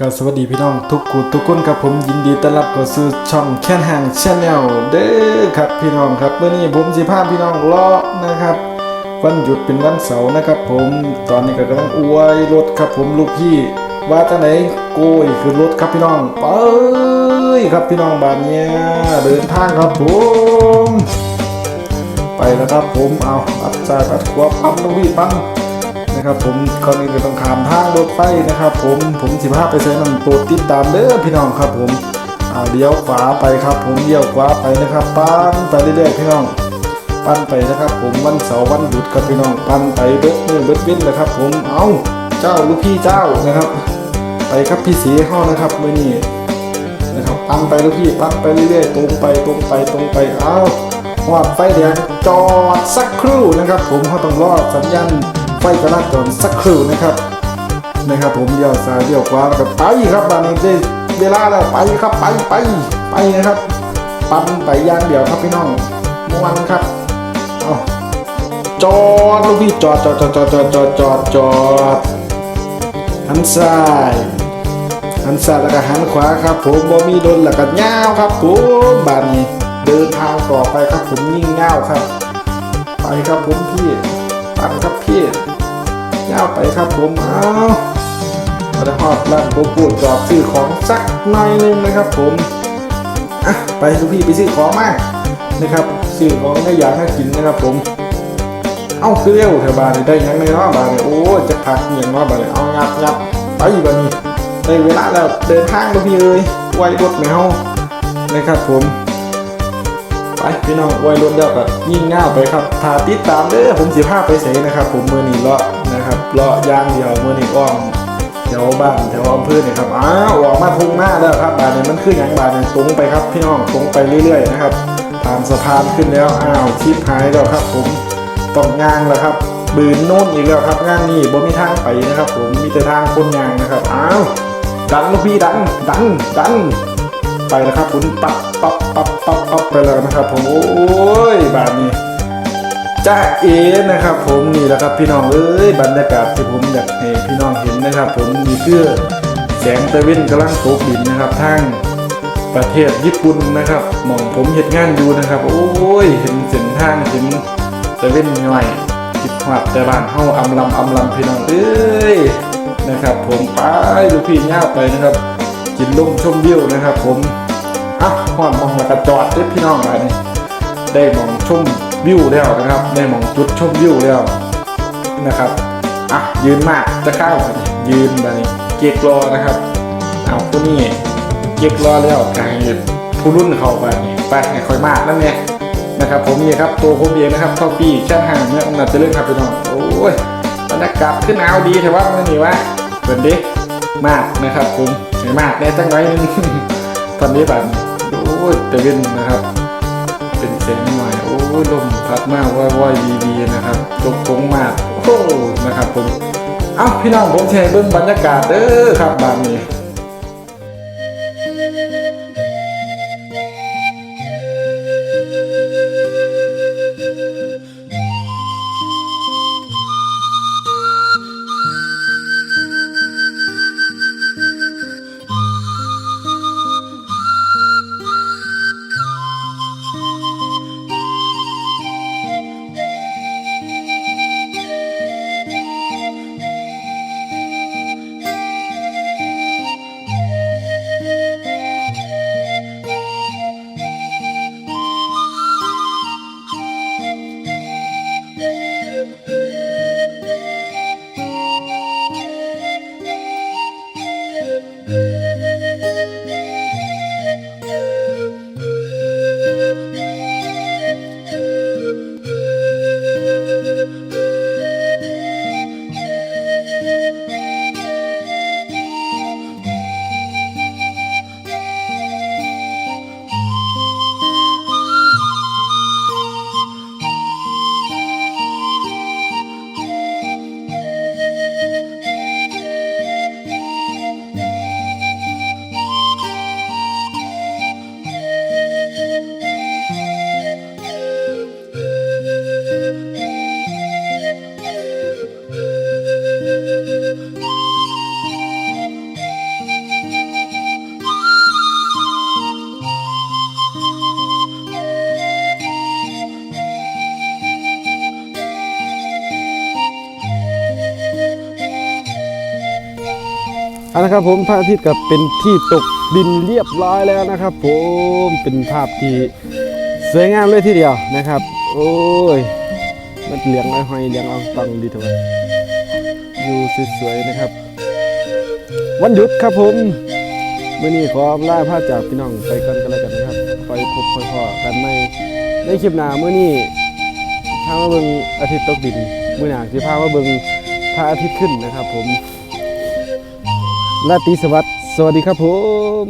ก็สวัสดีพี่น้องทุกกูทุกคนครับผมยินดีต้อนรับเข้าสู่ช่องแค่นห่างชาแนลเด้อครับพี่น้องครับเมื่อนี้ผมสิพาพี่น้องเลาะนะครับ วันหยุดเป็นวันเสาร์นะครับ ผมตอนนี้ก็กำลังอวยรถครับผมลูกพี่ ว่าจะไหนโกยคือรถครับพี่น้องไปครับพี่น้องบานเนี้ยเดินทางครับผมไปแล้วครับผมเอาอัดใจายอัดขวบปั๊มลูกพี่ปั๊ม นะครับผมก่อนอื่นก็ต้องขามทางรถไฟนะครับ ผมผมสิบห้าไปเซ็นต์โปรดติดตามเด้อพี่น้องครับผมเอาเลี้ยวขวาไปครับ ผมเลี้ยวขวาไปนะครับปั้นไปเรื่อยๆพี่น้องปั้นไปนะครับ ผมวันเสาร์วันหยุดครับพี่น้องปั้นไปเบิดมือเบิดวินนะครับ ผมเอาเจ้าลูกพี่เจ้านะครับ ไปครับพี่สีห้อนะครับมื่อนี้นะครับปั้นไปลูกพี่ปั้นไปเรื่อยๆตรงไปตรงไปตรงไปเอาหอดไฟแดงจอดสักครู่นะครับ ผมเขาต้องรอสัญญาณ ไฟจราจรสักครู่นะครับนะครับ ผมเลี้ยวซ้ายเลี้ยวขวาแล้วก็ไปครับบานนี้ได้เวลาแล้วไปครับไปไปไปนะครับปั๊มไปย่างเดียวครับพี่น้องม่วนครับเอาจอดลูกพี่จอดจอดจอดจอดจอดจอดจอดจอดหันซ้ายหันซ้ายแล้วก็หันขวาครับ ผมบ่มีโดนแล้วก็ย่าวครับผมบานนี้เดินทางต่อไปครับผมยิ่งย่าวครับ ไปครับผมพี่ ปัดครับพี่ย่าไปครับผมเอาเราได้หอดร้านโกปูดจอดซื้อของสักหน่อยหนึงนะครับผมอะไปทุพี่ไปซื้อของมานะครับซื้อของให้อยากให้กินนะครับผม เอ้าคือเร็วเถอะบาทนี่ได้ยังไงเนาะบาทนี่โอ้จะพักเงียงเนาะบาทนี่เอางับงับไปบาทนี้ได้เวลาแล้วเดินทางทุกพี่เอ้ยไว้รถแมวนะครับผม ไปพี่น้องไว้รถแล้วก็ยิ่งง่าไปครับถาติดตามเด้อผมสิพาไปเสนะครับ ผมมือนีเลาะนะครับเลาะย่างเดียวมือนีอ้อมแถวบ้านแถวอำเภอเนี่ยครับอ้าวออกมาทุ่งหน้าแล้วครับบานนี้มันขึ้นอย่างบานนี้ตรงไปครับพี่น้องตรงไปเรื่อยๆนะครับผ่านสะพานขึ้นแล้วอ้าวชิปหายแล้วครับ ผมต้องย่างแล้วครับบืนโน่นอีกแล้วครับงานนี้บ่มีทางไปนะครับ ผมมีแต่ทางคนยางนะครับอ้าวดันลูกพี่ดันดันดัน ไปแล้วครับผมปับปับปับปับปับไปแล้วนะครับ ผมโอ้ยแบบนี้จ้าเอนะครับ ผมนี่แหละครับพี่น้องเอ้ยบรรยากาศที่ผมอยากให้พี่น้องเห็นนะครับ ผมมีคือแสงตะเวนกำลังตกดินนะครับทางประเทศญี่ปุ่นนะครับมองผมเห็นงานอยู่นะครับ โอ้ยเห็นเส้นทางเห็นตะเวนหน่อยคิดหวัดแต่บ้านเฮาอำลำอำลำพี่น้องเอ้ยนะครับ ผมไปลูกพี่ย่าไปนะครับ กินลมชมวิวนะครับ ผมอะหอดมองแล้วก็จอดเด้พี่น้องไปนี่ได้มองชมวิวแล้วนะครับ ได้มองจุดชมวิวแล้วนะครับอะยืนมากจะเข้ายืนไปเกียกรอนะครับเอาผู้นี้เกียกรอแล้วกายผู้รุ่นเขาไปไปให้ค่อยมากนั่นเนี่ยนะครับผมนี่ครับตัวผมเองนะครับเข้าปีแช่ห่างเมื่ออำนาจะเจริญครับพี่น้องโอ้ยบรรยากาศขึ้นหนาวดีแต่ว่ามันนี่วะเปิดดิ มากนะครับผมให็นมากแน่จังไรตอนนี้แบบโอ้ยตะวินนะครับ เป็นเสียงหน่อยโอ้ยลมพัดมากว่าว่ายีดีนะครับจกคงมากโอ้นะครับผมเอ้าพี่น้องผมแชร์เบื้องบรรยากาศเด้อครับบางนี้ เอาละครับผมพระอาทิตย์กับเป็นที่ตกดินเรียบร้อยแล้วนะครับ ผมเป็นภาพที่สวยงามเลยทีเดียวนะครับ โอ้ยมันเหลียงไอ้หอยเหลียงเอาตังดีเถอะอยู่สวยๆนะครับ วันหยุดครับผมมื่อนี้ขอลาพาจากพี่น้องไปกันกันแล้วกันนะครับไปพบพ่อๆกันในในคลิปหน้ามื่อนี้พามาเบิ่งอาทิตย์ตกดินเมื่อหน้าสิพามาเบิ่งพระอาทิตย์ขึ้นนะครับ ผม ลาตีสวัสดิ์สวัสดีครับผม